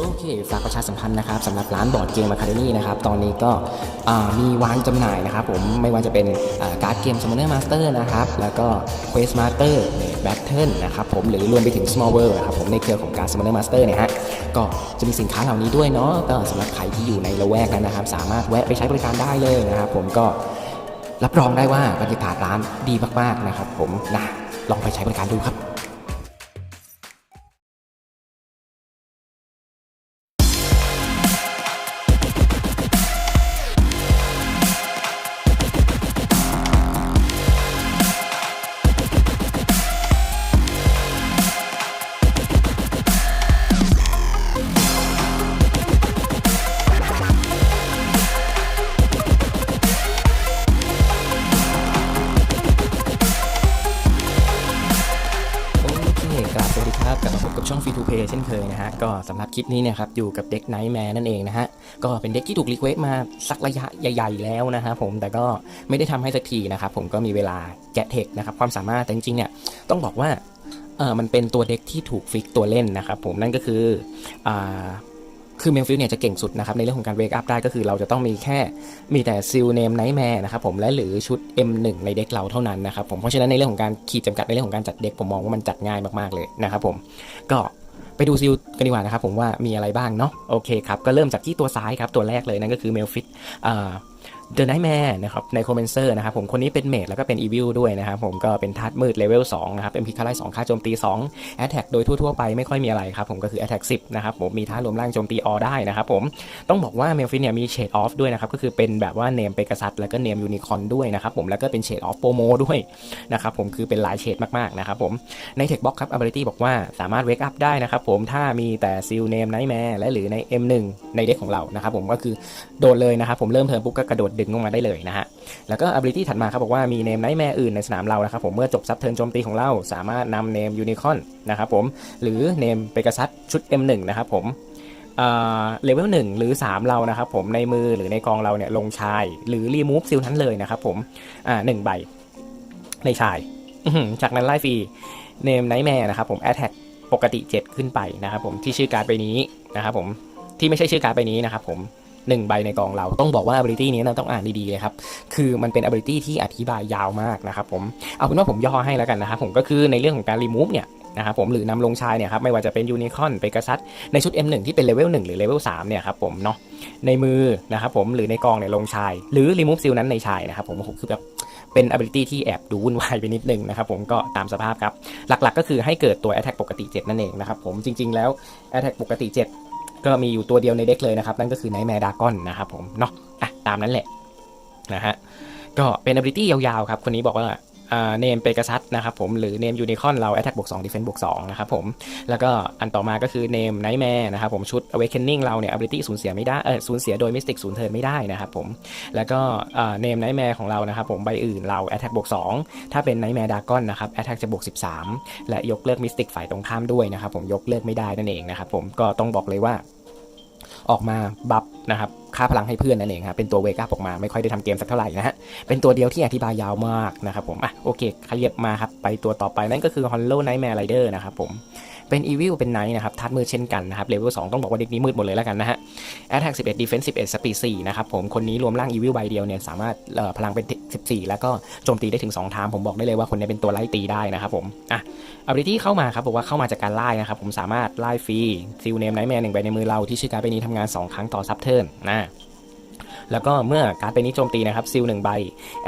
โอเค ฝากประชาสัมพันธ์นะครับสำหรับร้านบอร์ดเกม Academy นะครับ ตอนนี้ก็มีวางจำหน่ายนะครับผม ไม่ว่าจะเป็นการ์ดเกม Summoner Master นะครับ แล้วก็ Quest Master Battle นะครับผม หรือรวมไปถึง Small World นะครับผม ในเครือของการ Summoner Master เนี่ยฮะ ก็จะมีสินค้าเหล่านี้ด้วยเนาะ ก็สำหรับใครที่อยู่ในละแวกนั้นนะครับ สามารถแวะไปใช้บริการได้เลยนะครับผม ก็รับรองได้ว่าบรรยากาศร้านดีมากๆนะครับผม นะ ลองไปใช้บริการดูครับ ครับกลับมาพบกับช่อง Free to Play เช่นเคยนะฮะ ก็สำหรับคลิปนี้เนี่ยครับ อยู่กับเด็กไนท์แมนนั่นเองนะฮะ ก็เป็นเด็กที่ถูกรีเควสต์มาสักระยะใหญ่ ๆ แล้วนะครับผมแต่ก็ไม่ได้ทำให้สักทีนะครับ ผมก็มีเวลาแกะเทคนะครับ ความสามารถแต่จริงๆเนี่ยต้องบอกว่าเออมันเป็นตัวเด็กที่ถูกฟิกตัวเล่นนะครับผมนั่นก็คืออ่า คือเมลฟิลเนี่ยจะเก่งสุดนะครับ ในเรื่องของการเวกอัพได้ก็คือเราจะต้องมีแค่มีแต่ซิลเนมไนท์แมร์นะครับผมและหรือชุด M1 ในเด็กเราเท่านั้นนะครับผมเพราะฉะนั้นในเรื่องของการขีดจำกัดในเรื่องของการจัดเด็กผมมองว่ามันจัดง่ายมากๆเลยนะครับผมก็ไปดูซิลกันดีกว่านะครับผมว่ามีอะไรบ้างเนาะโอเคครับก็เริ่มจากที่ตัวซ้ายครับตัวแรกเลยนั่นก็คือเมลฟิตอ่า เดอะไนท์แมร์นะครับในคอมเมนเซอร์นะครับผมคนนี้เป็นเมดแล้วก็เป็นอีวิลด้วยนะครับผมก็เป็นธาตุมืดเลเวล2นะครับเป็นพิคาไล2ค่าโจมตี2แอตแทกโดยทั่วๆไปไม่ค่อยมีอะไรครับผมก็คือแอตแทก10นะครับผมมีท่ารวมร่างโจมตีออได้นะครับผมต้องบอกว่าเมลฟินเนี่ยมีเชดออฟด้วยนะครับก็คือเป็นแบบว่าเนมเปกัสัตแล้วก็เนมยูนิคอนด้วยนะครับผมแล้วก็เป็นเชดออฟโปโมด้วยนะครับผมคือเป็นหลายเฉดมากๆนะครับผมในเทคบ็อกครับ ability บอกว่าสามารถเวกอัพได้นะครับผมถ้ามีแต่ซิลเนมไนท์แมร์และหรือใน M1 ในเด็กของเรานะครับผมก็คือโดดเลยนะครับผมเริ่มเทิร์นปุ๊บก็กระโดดดึงลงมาได้เลยนะฮะ แล้วก็ ability ถัดมาครับบอกว่ามีเนมไนท์แมร์อื่นในสนามเรานะครับผมเมื่อจบซับเทิร์นโจมตีของเราสามารถนำเนมยูนิคอนนะครับผมหรือเนมเปกัสัสชุด M1 นะครับผมเลเวล1หรือ 3 เรานะครับผมในมือหรือในกองเราเนี่ยลงชายหรือรีมูฟซิลนั้นเลยนะครับผมอ่าหนึ่งใบในชายจากนั้นไล่ฟรีเนมไนท์แมร์นะครับผมแอ t แทกปกติ 7 ขึ้นไปนะครับผมที่ชื่อการ์ดใบนี้นะครับผมที่ไม่ใช่ชื่อการ์ดใบนี้นะครับผม หนึ่งใบในกองเรา ต้องบอกว่า ability นี้เราต้องอ่านดีๆเลยครับ คือมันเป็น ability ที่อธิบายยาวมากนะครับผมเอาเป็นว่าผมย่อให้แล้วกันนะครับผมก็คือในเรื่องของการ remove เนี่ยนะครับผมหรือนำลงชายเนี่ยครับไม่ว่าจะเป็นยูนิคอนเปกัสัสในชุด M1 ที่เป็นเลเวล1หรือเลเวล3เนี่ยครับผมเนาะในมือนะครับผมหรือในกองเนี่ยลงชาย หรือ remove ซิลนั้นในชายนะครับผมคือแบบเป็น ability ที่แอบดูวุ่นวายไปนิดนึงนะครับผมก็ตามสภาพครับ หลักๆก็คือให้เกิดตัว attack ปกติ 7 นั่นเองนะครับผมจริงๆแล้ว attack ปกติ 7 ก็มีอยู่ตัวเดียวในเด็กเลยนะครับ นั่นก็คือไนท์แมร์ดากอนนะครับผมเนาะอะตามนั้นแหละนะฮะก็เป็นอ b i l i t y ยาวๆครับ คนนี้บอกว่า เนมเปกัสัสนะครับผมหรือเนมยูนิคอนเรา attack บวก2 defense บวก2นะครับผมแล้วก็อันต่อมาก็คือเนมไนท์แมร์นะครับผมชุด awakening เราเนี่ย ability สูญเสียไม่ได้เออสูญเสียโดย mystic ศูนย์เทิร์นไม่ได้นะครับผมแล้วก็เนมไนท์แมร์ของเรานะครับผมใบอื่นเรา attack บวก2ถ้าเป็นไนท์แมร์ดากอนนะครับ attack จะบวก13และยกเลิก mystic ฝ่ายตรงข้ามด้วยนะครับผมยกเลิกไม่ได้นั่นเองนะครับผมก็ต้องบอกเลยว่าออกมาบัฟนะครับ ค่าพลังให้เพื่อนนั่นเองครับเป็นตัวเวก้าออกมาไม่ค่อยได้ทำเกมสักเท่าไหร่นะฮะเป็นตัวเดียวที่อธิบายยาวมากนะครับผมอะโอเคขยับมาครับไปตัวต่อไปนั่นก็คือ Hollow Nightmare Rider นะครับผม เป็น Evil เป็น Knight นะครับทัดมือเช่นกันนะครับเลเวล2ต้องบอกว่าเด็กนี้มืดหมดเลยแล้วกันนะฮะ Attack 11 Defense 11 Speed 4นะครับผมคนนี้รวมร่าง Evil ใบเดียวเนี่ยสามารถพลังเป็น 14 แล้วก็โจมตีได้ถึง2ทางผมบอกได้เลยว่าคนนี้เป็นตัวไล่ตีได้นะครับผมอะ ability เข้ามาครับบอกว่าเข้ามาจากการไล่นะครับผมสามารถไล่ฟรีซิลเนมไนท์แมร์หนึ่งใบในมือเราที่ชื่อการ์ดใบนี้ทำงาน 2 ครั้งต่อซับเทิร์นนะ แล้วก็เมื่อการ์ดใบนี้โจมตีนะครับซิลหนึ่งใบ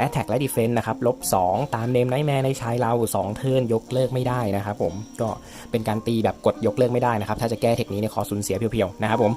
Attack และ Defense นะครับลบ2ตามเนมไนท์แมร์ในชายเรา2เทิร์นยกเลิกไม่ได้นะครับผมก็เป็นการตีแบบกดยกเลิกไม่ได้นะครับถ้าจะแก้เทคนี้เนี่ยขอสูญเสียเพียวๆนะครับผม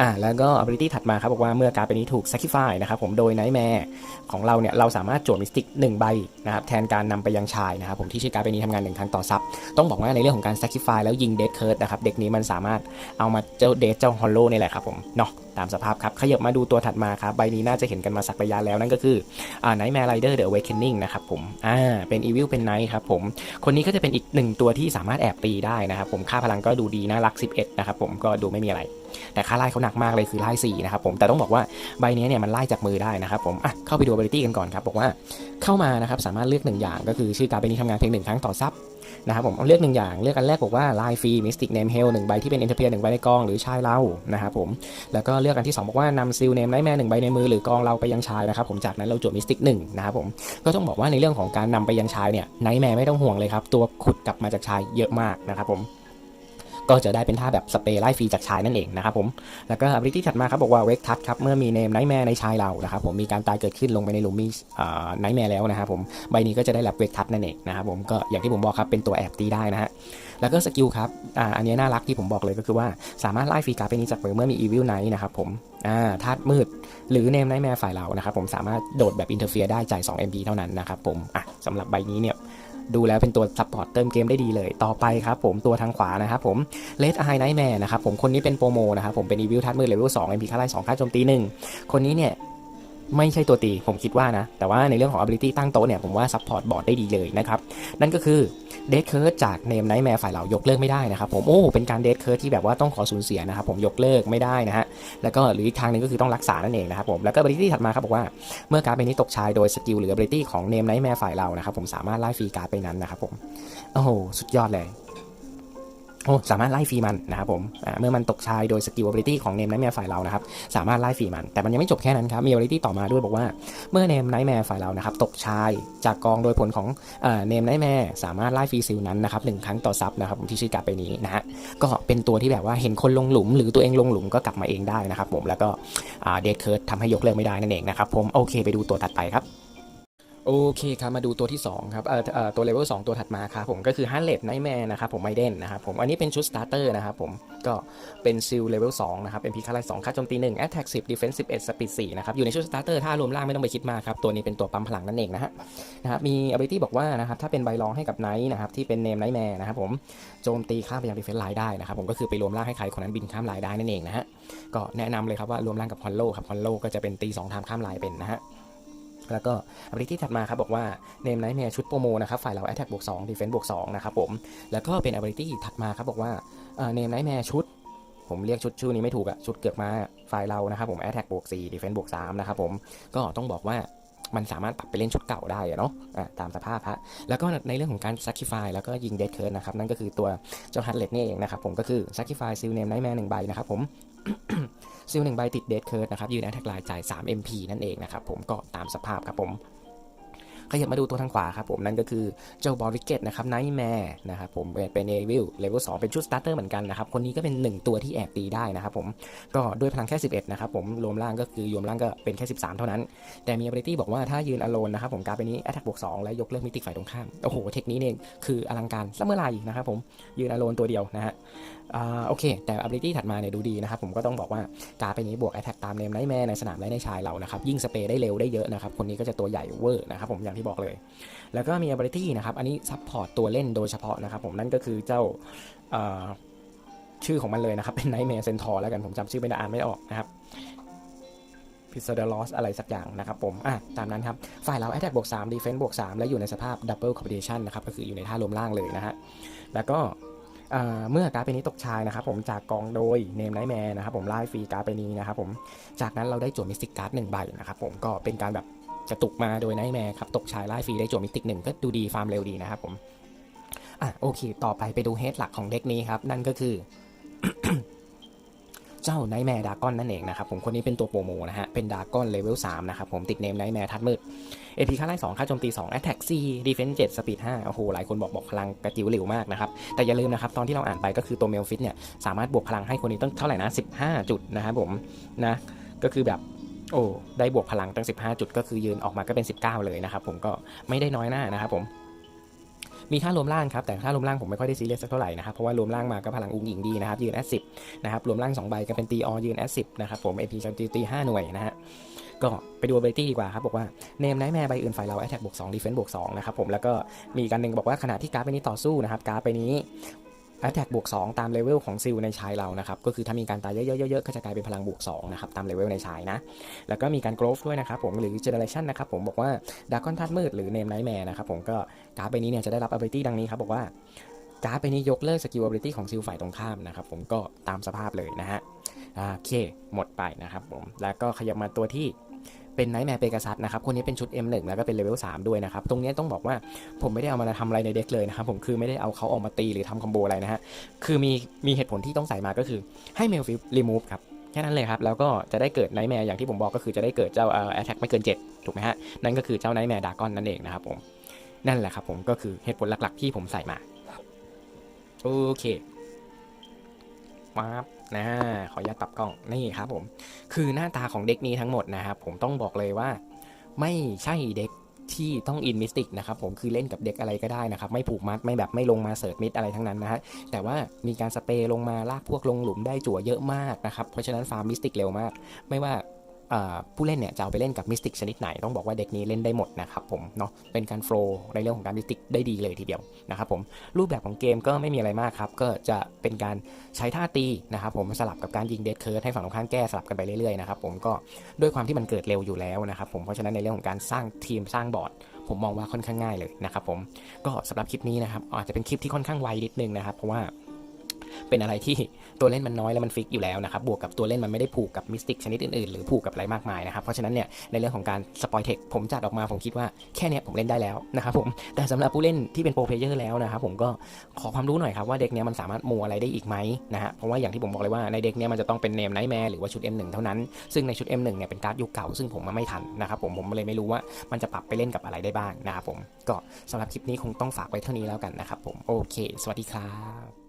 อ่าแล้วก็ ability ถัดมาครับบอกว่าเมื่อการ์ดใบนี้ถูก sacrifice นะครับผมโดยไนท์แมร์ของเราเนี่ยเราสามารถโจทย์มิสติก1ใบนะครับแทนการนำไปยังชายนะครับผมที่ชื่อการ์ดใบนี้ทำงานหนึ่งครั้งต่อซับต้องบอกว่าในเรื่องของการ sacrifice แล้วยิงเด d เคิร์ดนะครับเด็กนี้มันสามารถเอามาเจ้าเด d เจ้าฮอลโลนี่แหละครับผมเนาะ ตามสภาพครับ ขยับมาดูตัวถัดมาครับ ใบนี้น่าจะเห็นกันมาสักระยะแล้วนั่นก็คืออ่า Nightmare Rider The Awakening นะครับผมอ่าเป็น Evil เป็น Knight ครับผมคนนี้ก็จะเป็นอีกหนึ่งตัวที่สามารถแอบตีได้นะครับผมค่าพลังก็ดูดีน่ารัก 11 นะครับผมก็ดูไม่มีอะไร แต่ค่าไล่เขาหนักมากเลยคือไล่4นะครับผมแต่ต้องบอกว่าใบนี้เนี่ยมันไล่จากมือได้นะครับผมอะเข้าไปดู ability กันก่อนครับบอกว่าเข้ามานะครับสามารถเลือกหนึ่งอย่างก็คือชื่อการ์ดใบนี้ทำงานเพียงหนึ่งครั้งต่อซับนะครับผมเลือกหนึ่งอย่างเลือกอันแรกบอกว่าลายฟรีมิสติกเนมเฮลหนึ่งใบที่เป็นเอนเตอร์เพียหนึ่งใบในกองหรือชายเรานะครับผมแล้วก็เลือกอันที่สองบอกว่านำซิลเนมไนแม่หนึ่งใบในมือหรือกองเราไปยังชายนะครับผมจากนั้นเราจวดมิสติกหนึ่งนะครับผมก็ต้องบอกว่าในเรื่องของการนำไปยังชายเนี่ยไนแม่ไม่ต้องห่วงเลยครับตัวขุดกลับมาจากชายเยอะมากนะครับผม ก็จะได้เป็นท่าแบบสเปรย์ไล่ฟรีจากชายนั่นเองนะครับผม แล้วก็ ability ถัดมาครับบอกว่าเวกทัชครับ เมื่อมีเนมไนท์แมร์ในชายเรานะครับผม มีการตายเกิดขึ้นลงไปในหลุมมีไนท์แมร์แล้วนะครับผม ใบนี้ก็จะได้รับเวกทัชนั่นเองนะครับผม ก็อย่างที่ผมบอกครับ เป็นตัวแอบตีได้นะฮะ แล้วก็สกิลครับ อ่า อันนี้น่ารักที่ผมบอกเลยก็คือว่าสามารถไล่ฟรีการ์ดเป็นนี้จากมือเมื่อมีอีวิลไนท์นะครับผม อ่า ธาตุมืด หรือเนมไนท์แมร์ฝ่ายเรานะครับผม สามารถโดดแบบอินเทอร์เฟียร์ได้จ่าย2 MP เท่านั้นนะครับผม อะสำหรับใบนี้เนี่ย ดูแล้วเป็นตัวซัพพอร์ตเติมเกมได้ดีเลยต่อไปครับผมตัวทางขวานะครับผมเลดไอไนท์แมร์นะครับผมคนนี้เป็นโปรโมนะครับผมเป็นอีวิลทัดมือเลเวลสองเอ็มพีค่าไล่สองค่าโจมตีหนึ่งคนนี้เนี่ย ไม่ใช่ตัวตีผมคิดว่านะ แต่ว่าในเรื่องของ ability ตั้งโต๊ะเนี่ย ผมว่าซัพพอร์ตบอร์ดได้ดีเลยนะครับ นั่นก็คือเดทเคิร์ดจากเนมไนท์แมร์ฝ่ายเรายกเลิกไม่ได้นะครับผม โอ้ เป็นการเดทเคิร์ดที่แบบว่าต้องขอสูญเสียนะครับผมยกเลิกไม่ได้นะฮะ แล้วก็หรืออีกทางหนึงก็คือต้องรักษานั่นเองนะครับผม แล้วก็ ability ถัดมาครับบอกว่าเมื่อการ์ดใบนี้ตกชายโดยสกิลหรือ ability ของเนมไนท์แมร์ฝ่ายเรานะครับผมสามารถไล่ฟรีการ์ดไปนั้นนะครับผมโอ้โหสุดยอดเลย โอ้สามารถไล่ฟรีมันนะครับผมเมื่อมันตกชายโดยสกิล ability ของเนมไนท์แมร์ฝ่ายเรานะครับสามารถไล่ฟรีมัน แต่มันยังไม่จบแค่นั้นครับ มี ability ต่อมาด้วยบอกว่าเมื่อเนมไนท์แมร์ฝ่ายเรานะครับตกชายจากกองโดยผลของเนมไนท์แมร์สามารถไล่ฟรีซิลนั้นนะครับหนึ่งครั้งต่อซับนะครับที่ชื่อการ์ดไปนี้นะฮะก็เป็นตัวที่แบบว่าเห็นคนลงหลุม หรือตัวเองลงหลุมก็กลับมาเองได้นะครับผมแล้วก็เดทเคิร์ดทำให้ยกเลิกไม่ได้นั่นเองนะครับผมโอเคไปดูตัวถัดไปครับ โอเคครับมาดูตัวที่ 2 ครับเอ่อเอ่อตัวเลเวล2ตัวถัดมาครับผมก็คือฮันเลดไนท์แมร์นะครับผมไมเดนนะครับผมอันนี้เป็นชุดสตาร์เตอร์นะครับผมก็เป็นซิลเลเวล2นะครับเป็นพีคาไล2ค่าโจมตี1 Attack 10 Defense 11 Speed 4นะครับอยู่ในชุดสตาร์เตอร์ถ้ารวมล่างไม่ต้องไปคิดมากครับ ตัวนี้เป็นตัวปั๊มพลังนั่นเองนะฮะนะครับมี ability บอกว่านะครับถ้าเป็นใบรองให้กับไนท์นะครับที่เป็นเนมไนท์แมร์นะครับผมโจมตีข้ามไปยัง Defense Line ได้นะครับผมก็คือไปรวมล่างให้ใครคนนั้นบินข้ามไลน์ได้นั่นเองนะฮะก็แนะนำเลยครับว่ารวมล่างกับฮอลโลครับฮอลโลก็จะเป็นตี2ทามข้ามไลน์เป็นนะฮะ แล้วก็ ability ถัดมาครับบอกว่า name night เนี่ชุดโปรโมนะครับฝ่ายเรา attack บวก2 defense บวก2นะครับผม แล้วก็เป็น ability ถัดมาครับบอกว่าเอ่อ name night แมชุด ผมเรียกชุดชื่อนี้ไม่ถูกอะชุดเกือกมาฝ่ายเรานะครับผม attack บวก4 defense บวก3นะครับผมก็ต้องบอกว่ามันสามารถปรับไปเล่นชุดเก่าได้เนาะะตามสภาพฮะแล้วก็ในเรื่องของการ sacrifice แล้วก็ยิง dead curse นะครับ นั่นก็คือตัวเจ้า hatlet นี่เองนะครับผมก็คือ sacrifice seal name night แมหนึ่งใบนะครับผม ซิลหนึ่งใบติดเดทเคิร์ดนะครับยืนแอทแทกไลน์จ่าย 3 MP นั่นเองนะครับผมก็ตามสภาพครับผม ขยับมาดูตัวทางขวาครับผมนั่นก็คือเจ้าบอริเกตนะครับไนท์แมร์นะครับผมเป็นเอวิลเลเวล2เป็นชุดสตาร์เตอร์เหมือนกันนะครับคนนี้ก็เป็น 1 ตัวที่แอบตีได้นะครับผมก็ด้วยพลังแค่ 11 นะครับผมรวมล่างก็คือรวมล่างก็เป็นแค่ 13 เท่านั้น แต่มี ability บอกว่าถ้ายืนอโลนนะครับผมการเป็นนี้แอทแทกบวก2และยกเลิกมิติฝ่ายตรงข้ามโอ้โหเทคนี้เนี่ยคืออลังการซะเมื่อไรนะครับผมยืนอโลนตัวเดียวนะฮะโอเค แต่ ability ถัดมาเนี่ยดูดีนะครับผมก็ต้องบอกว่าการไปนี้บวก attack ตามเนมไนท์แมในสนามและในชายเรานะครับยิ่งสเปรย์ได้เร็วได้เยอะนะครับคนนี้ก็จะตัวใหญ่เวอร์นะครับผมอย่างที่บอกเลย แล้วก็มี ability นะครับ อันนี้ support ตัวเล่นโดยเฉพาะนะครับผมนั่นก็คือเจ้าาชื่อของมันเลยนะครับ เป็น Nightmare Centaur แล้วกันผมจำชื่อไม่ได้อ่านไม่ออกนะครับพิซซ d เดลอสอะไรสักอย่างนะครับผม อะ ตามนั้นครับ ฝ่ายเรา attack บวก3 defense บวก3 และอยู่ในสภาพ double combination นะครับ ก็คืออยู่ในท่ารวมล่างเลยนะฮะ แล้วก็เมื่อการ์ดไปนี้ตกชายนะครับผมจากกองโดยเนมไนท์แมร์นะครับผมไล่ฟรีการ์ดไปนี้นะครับผมจากนั้นเราได้จั่วมิสติกการ์ดหนึ่งใบนะครับผมก็เป็นการแบบ กระตุกมาโดยไนท์แมร์ครับ ตกชายไล่ฟรีได้จั่วมิติกหนึ่งก็ดูดีฟาร์มเร็วดีนะครับผม อะโอเค ต่อไปไปดูเฮดหลักของเด็กนี้ครับ นั่นก็คือ เจ้าไนท์แมร์ดากอนนั่นเองนะครับผมคนนี้เป็นตัวโปรโมนะฮะ เป็นดากอนเลเวล3นะครับผมติดเนมไนท์แมร์ทัดมืดเอพีค่าไล่2ค่าโจมตี2 Attack 4 Defense 7 Speed 5โอ้โห หลายคนบอกบอกพลังกระจิ๋วหลิวมากนะครับ แต่อย่าลืมนะครับ ตอนที่เราอ่านไปก็คือตัวเมลฟิตเนี่ย สามารถบวกพลังให้คนนี้ตั้งเท่าไหร่นะ 15 จุดนะครับผมนะ ก็คือแบบ โอ้ได้บวกพลังตั้ง 15 จุดก็คือยืนออกมาก็เป็น 19 เลยนะครับผมก็ไม่ได้น้อยหน้านะครับผมมีท่ารวมล่างครับแต่ท่ารวมล่างผมไม่ค่อยได้ซีเรียสสักเท่าไหร่นะครับเพราะว่ารวมล่างมาก็พลังอุ้งหญิงดีนะครับยืน S10 นะครับรวมล่าง2ใบก็เป็นตีออยืน S10 นะครับผม AP จำตีตี5หน่วยนะฮะก็ไปดู ability ดีกว่าครับบอกว่าเนมไนท์แมร์ใบอื่นฝ่ายเรา attack บวก2 defense บวก2นะครับผมแล้วก็มีกการหนึ่งบอกว่าขณะที่การ์ดไปนี้ต่อสู้นะครับการ์ดไปนี้ attack บวก2ตามเลเวลของซิลในชายเรานะครับ ก็คือถ้ามีการตายเยอะๆๆก็จะกลายเป็นพลังบวก2นะครับตามเลเวลในชายนะ แล้วก็มีการ growth ด้วยนะครับผมหรือ generation นะครับผมบอกว่าดากอนธาตุมืดหรือเนมไนท์แมร์นะครับผมก็การ์ดไปนี้เนี่ยจะได้รับ ability ดังนี้ครับบอกว่าการ์ดไปนี้ยกเลิกสกิล ability ของซิลฝ่ายตรงข้ามนะครับผมก็ตามสภาพเลยนะฮะโอเคหมดไปนะครับผมแล้วก็ขยับมาตัวที่ เป็นไนท์แมร์เปก a ซัสนะครับคนนี้เป็นชุด M1 แล้วก็เป็นเลเวล3ด้วยนะครับตรงนี้ต้องบอกว่าผมไม่ได้เอามาทำอะไรในเด็กเลยนะครับผมคือไม่ได้เอาเขาออกมาตีหรือทำคอมโบอะไรนะฮะคือมีมีเหตุผลที่ต้องใส่มาก็คือให้เมลฟิลรีมูฟครับแค่นั้นเลยครับ แล้วก็จะได้เกิดไนท์แมร์อย่างที่ผมบอกก็คือจะได้เกิดเจ้าแอทแทกไม่เกิน 7 ถูกไหมฮะ นั่นก็คือเจ้าไนท์แมร์ดากอนนั่นเองนะครับผม นั่นแหละครับผมก็คือเหตุผลหลักๆที่ผมใส่มา โอเคมาบ นะขออนุญาตปรับกล้องนี่ครับผม คือหน้าตาของเด็กนี้ทั้งหมดนะครับผมต้องบอกเลยว่า ไม่ใช่เด็กที่ต้องอินมิสติกนะครับผมคือเล่นกับเด็กอะไรก็ได้นะครับ ไม่ผูกมัดไม่แบบไม่ลงมาเสิร์ฟมิดอะไรทั้งนั้นนะฮะแต่ว่ามีการสเปรย์ลงมาลากพวกลงหลุมได้จั่วเยอะมากนะครับ เพราะฉะนั้นฟาร์มมิสติกเร็วมาก ไม่ว่า ผู้เล่นเนี่ยจะเอาไปเล่นกับมิสติกชนิดไหน ต้องบอกว่าเด็กนี้เล่นได้หมดนะครับผมเนาะเป็นการโฟล์ในเรื่องของการมิสติกได้ดีเลยทีเดียวนะครับผมรูปแบบของเกมก็ไม่มีอะไรมากครับ ก็จะเป็นการใช้ท่าตีนะครับผมสลับกับการยิงเดดเคิร์ให้ฝั่งตรงข้ามแก้สลับกันไปเรื่อยๆนะครับผมก็ด้วยความที่มันเกิดเร็วอยู่แล้วนะครับผมเพราะฉะนั้นในเรื่องของการสร้างทีมสร้างบอร์ดผมมองว่าค่อนข้างง่ายเลยนะครับผมก็สำหรับคลิปนี้นะครับอาจจะเป็นคลิปที่ค่อนข้างไวนิดนึงนะครับเพราะว่าเป็นอะไรที่ ตัวเล่นมันน้อยแล้วมันฟิกอยู่แล้วนะครับบวกกับตัวเล่นมันไม่ได้ผูกกับมิสติกชนิดอื่นๆ หรือผูกกับอะไรมากมายนะครับเพราะฉะนั้นเนี่ยในเรื่องของการสปอยเทคผมจัดออกมาผมคิดว่าแค่เนี้ยผมเล่นได้แล้วนะครับผมแต่สำหรับผู้เล่นที่เป็นโปรเพลเยอร์แล้วนะครับผมก็ขอความรู้หน่อยครับว่าเด็กเนี้ยมันสามารถมูอะไรได้อีกไหมนะฮะเพราะว่าอย่างที่ผมบอกเลยว่าในเด็กเนี้ยมันจะต้องเป็นเนมไนท์แมร์หรือว่าชุด M1 เท่านั้นซึ่งในชุด M1 เนี่ยเป็นการ์ดยุคเก่าซึ่งผมมาไม่ทันนะครับผมผมเลยไม่รู้ว่ามันจะปรับไปเล่นกับอะไรได้บ้างนะครับผมก็สำหรับคลิปนี้คงต้องฝากไว้เท่านี้แล้วกันนะครับผมโอเค สวัสดีครับ